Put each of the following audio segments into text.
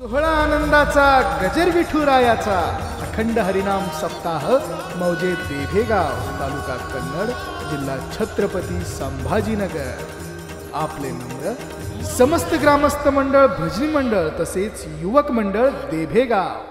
सोहळा आनंदाचा गजर विठुरायाचा अखंड हरिनाम सप्ताह मौजे देभेगाव तालुका कन्नड जिल्हा छत्रपती संभाजीनगर. आपले नम्र समस्त ग्रामस्थ मंडळ भजनी मंडळ तसेच युवक मंडळ देभेगाव.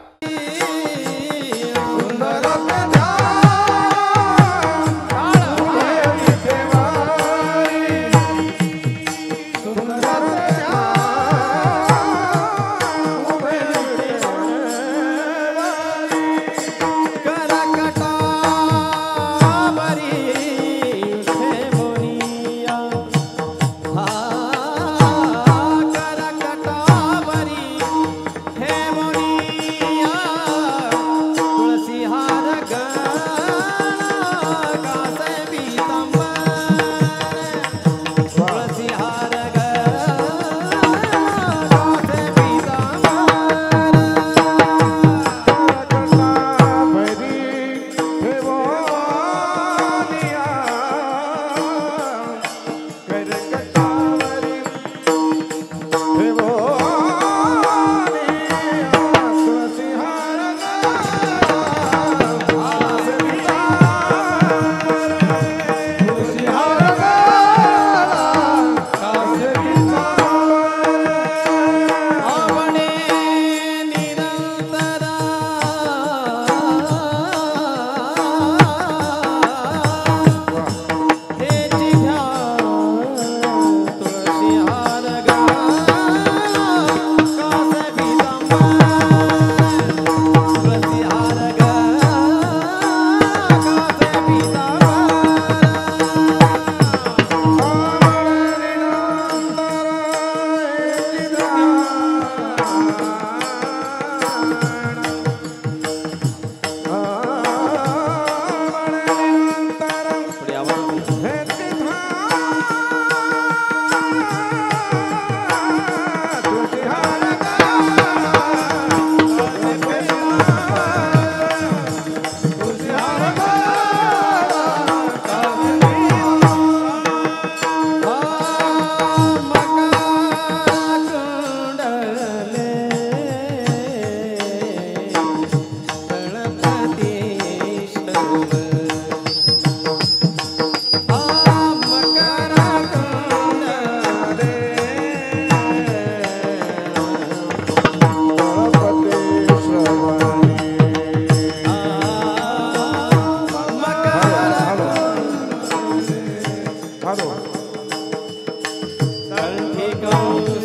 难提高。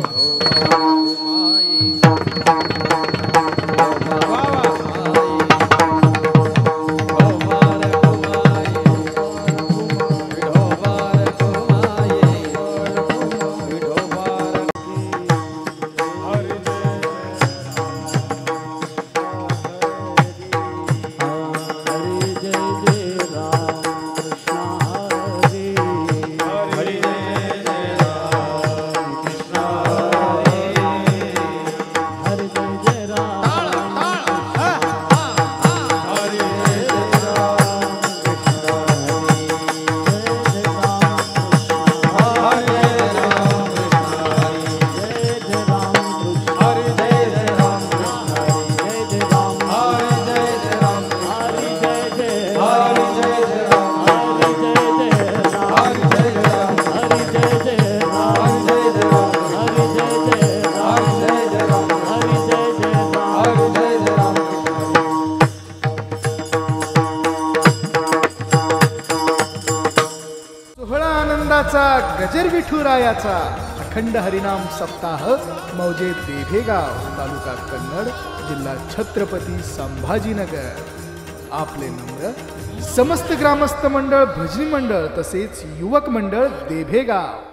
Boa. चंद्राचा गजर विठुरायाचा अखंड हरिनाम सप्ताह मौजे देभेगाव तालुका कन्नड जिल्हा छत्रपती संभाजीनगर. आपले नम्र समस्त ग्रामस्थ मंडळ भजनी मंडळ तसेच युवक मंडळ देभेगाव.